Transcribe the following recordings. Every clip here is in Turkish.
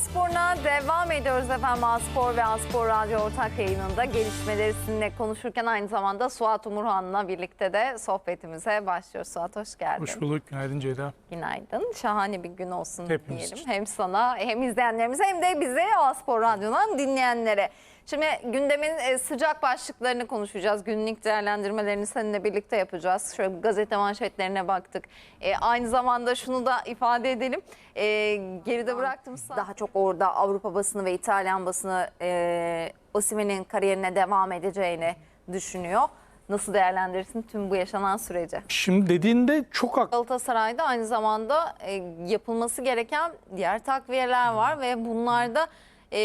Spor'una devam ediyoruz efendim. Spor ve Spor Radyo ortak yayınında gelişmeleri sizinle konuşurken aynı zamanda Suat Umurhan'la birlikte de sohbetimize başlıyoruz. Suat hoş geldin. Hoş bulduk. Günaydın Ceyda. Günaydın. Şahane bir gün olsun Hepimiz diyelim. için. Hem sana hem izleyenlerimize hem de bize Spor Radyo'dan dinleyenlere. Şimdi gündemin e, sıcak başlıklarını konuşacağız. Günlük değerlendirmelerini seninle birlikte yapacağız. Şöyle gazete manşetlerine baktık. E, aynı zamanda şunu da ifade edelim. E, geride bıraktım. Daha çok orada Avrupa basını ve İtalyan basını e, Osimhen'in kariyerine devam edeceğini düşünüyor. Nasıl değerlendirirsin tüm bu yaşanan süreci? Şimdi dediğinde çok haklı. Galatasaray'da aynı zamanda e, yapılması gereken diğer takviyeler var ve bunlarda e,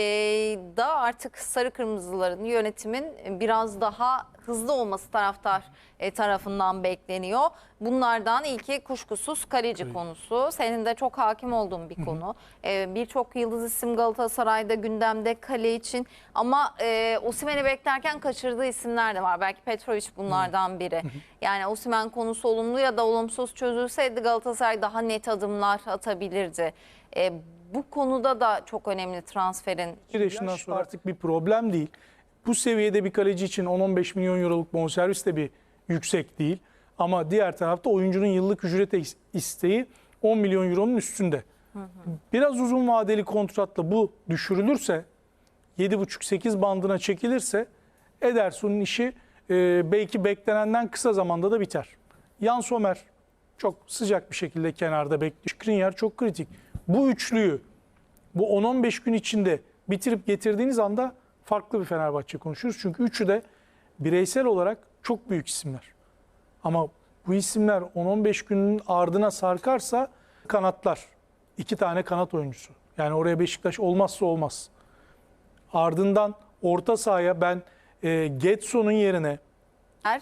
da artık sarı kırmızıların yönetimin biraz daha hızlı olması taraftar e, tarafından bekleniyor. Bunlardan ilki kuşkusuz kaleci konusu. Senin de çok hakim olduğun bir konu. E, Birçok yıldız isim Galatasaray'da gündemde kale için ama e, Osimhen'i beklerken kaçırdığı isimler de var. Belki Petrovic bunlardan biri. Yani Osimhen konusu olumlu ya da olumsuz çözülseydi Galatasaray daha net adımlar atabilirdi. E, bu konuda da çok önemli transferin. Bir yaşından sonra artık bir problem değil. Bu seviyede bir kaleci için 10-15 milyon euroluk bonservis de bir yüksek değil. Ama diğer tarafta oyuncunun yıllık ücret is- isteği 10 milyon euronun üstünde. Biraz uzun vadeli kontratla bu düşürülürse 7,5-8 bandına çekilirse Ederson'un işi e, belki beklenenden kısa zamanda da biter. Jan Sommer çok sıcak bir şekilde kenarda bekliyor. Skriniar çok kritik. Bu üçlüyü bu 10-15 gün içinde bitirip getirdiğiniz anda farklı bir Fenerbahçe konuşuyoruz. Çünkü üçü de bireysel olarak çok büyük isimler. Ama bu isimler 10-15 günün ardına sarkarsa kanatlar. iki tane kanat oyuncusu. Yani oraya Beşiktaş olmazsa olmaz. Ardından orta sahaya ben e, Getson'un yerine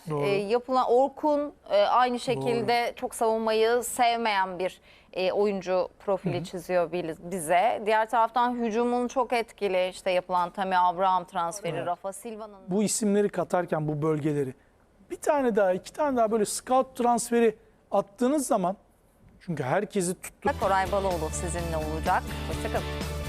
Doğru. E, yapılan Orkun e, aynı şekilde çok savunmayı sevmeyen bir e, oyuncu profili çiziyor bil- bize. Diğer taraftan hücumun çok etkili işte yapılan Tammy Abraham transferi, Rafa Silva'nın bu isimleri katarken bu bölgeleri bir tane daha iki tane daha böyle scout transferi attığınız zaman çünkü herkesi tuttu Koray Baloğlu sizinle olacak. Hoşçakalın.